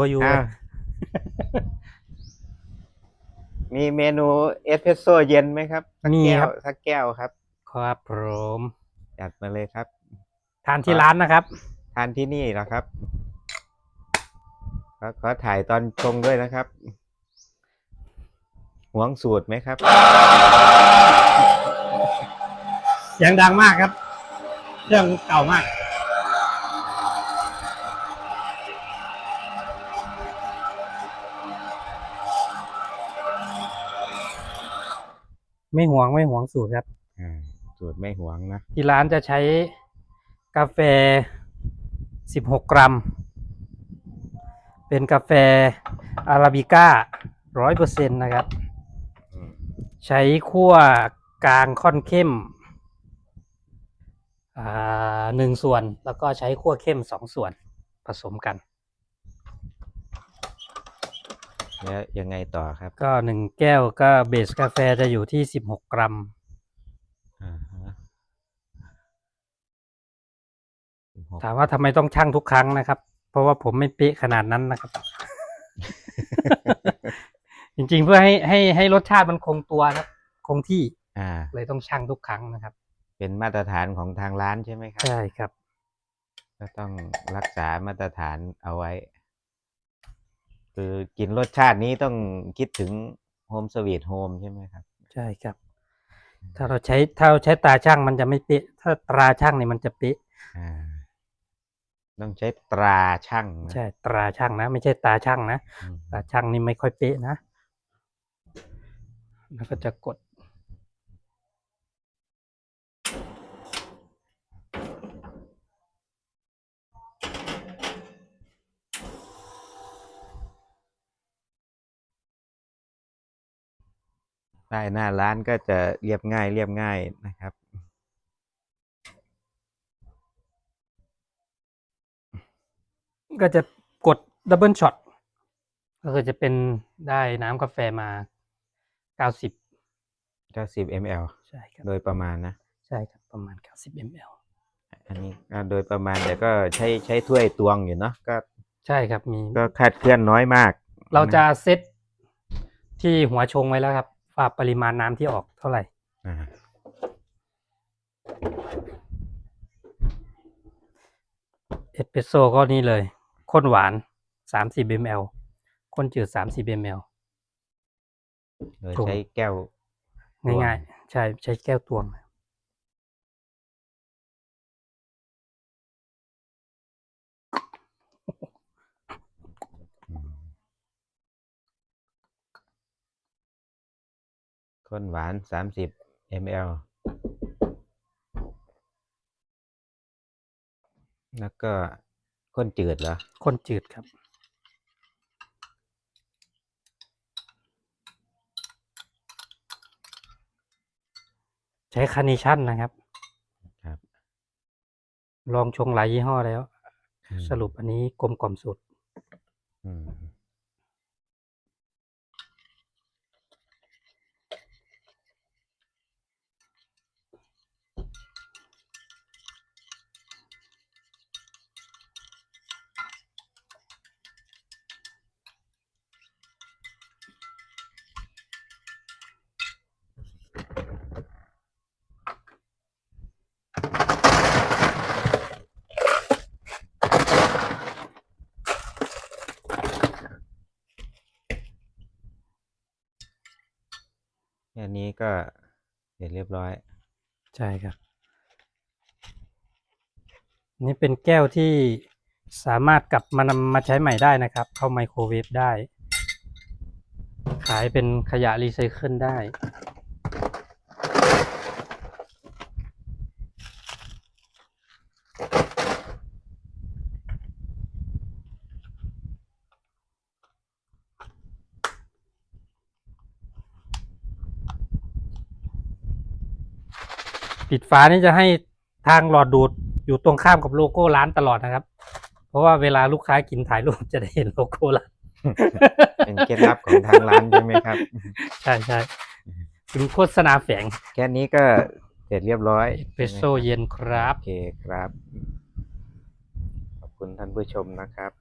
บ่อยู่อ้าวมีเมนูเอสเพรสโซ่เย็นไหมครับสักมีแก้ควรับ สักแก้วครับ ครับผมจัดมาเลยครับ ทานที่ร้านนะครับ ทานที่นี่เหรอครับขอขอถ่ายตอนชงด้วยนะครับหวงสูตรไหมครับ เสียงดังมากครับ เครื่องเก่ามาก ไม่หวงไม่หวงสูตรครับอ่าสูตรไม่หวงนะที่ร้านจะใช้กาแฟ 16 กรัม เป็นกาแฟอาราบิก้า100%นะครับอืมใช้คั่วกลางค่อนเข้มอ่าหนึ่งส่วนแล้วก็ใช้คั่วเข้มสองส่วนผสมกัน แล้วยังไงต่อครับก็หนึ่งแก้วก็เบสกาแฟจะอยู่ที่16กรัม อ่าฮะถามว่าทำไมต้องชั่งทุกครั้งนะครับ เพราะว่าผมไม่เป๊ะขนาดนั้นนะครับ จริงๆเพื่อให้ให้ให้รสชาติมันคงตัวครับ คงที่อ่า เลยต้องชั่งทุกครั้งนะครับ เป็นมาตรฐานของทางร้านใช่ไหมครับ ใช่ครับ ก็ต้องรักษามาตรฐานเอาไว้ คือกินรสชาตินี้ต้องคิดถึงโฮมสวีทโฮมใช่ไหมครับ ใช่ครับ ถ้าเราใช้ถ้าเราใช้ตราช่างมันจะไม่เป๊ะ ถ้าตราช่างเนี่ยมันจะเป๊ะอ่าต้องใช้ตราช่างนะใช่ตราช่างนะ ไม่ใช่ตาช่างนะอืม ตาช่างนี่ไม่ค่อยเป๊ะนะ แล้วก็จะกด ป้ายหน้าร้านก็จะเรียบง่ายเรียบง่ายนะครับก็จะกดดับเบิลช็อตก็คือจะเป็นได้น้ำกาแฟมา 90 90 ml ใช่ครับโดยประมาณนะ ใช่ครับประมาณ 90 ml อันนี้ก็โดยประมาณแต่ก็ใช้ใช้ถ้วยตวงอยู่เนาะก็ใช่ครับมีก็คาดเคลื่อนน้อยมาก เราจะเซตที่หัวชงไว้แล้วครับ ว่าปริมาณน้ำที่ออกเท่าไหร่อ่าเอสเปรสโซ่ก็นี่เลยข้นหวาน30 ml ข้นจืด30 ml โดยถูกใช้แก้วง่ายๆ ใช่ใช้แก้วตวง ข้นหวาน 30 ml แล้วก็ข้นจืดเหรอข้นจืดครับ ใช้คาร์เนชั่นนะครับครับ ลองชงหลายยี่ห้อแล้วอืมสรุปอันนี้กลมกล่อมสุด อืม อันนี้ก็เสร็จเรียบร้อย ใช่ครับ นี่เป็นแก้วที่สามารถกลับมานำมาใช้ใหม่ได้นะครับ เข้าไมโครเวฟได้ ขายเป็นขยะรีไซเคิลได้ ปิดฝานี่จะให้ทางหลอดดูดอยู่ตรงข้ามกับโลโก้ร้านตลอดนะครับ เพราะว่าเวลาลูกค้ากินถ่ายรูปจะได้เห็นโลโก้ร้านเป็นเคล็ดลับของทางร้านใช่ไหมครับ ใช่ใช่เป็นโฆษณาแฝงแค่นี้ก็เสร็จเรียบร้อยเอสเปรสโซ่เย็นครับ โอเคครับ ขอบคุณท่านผู้ชมนะครับ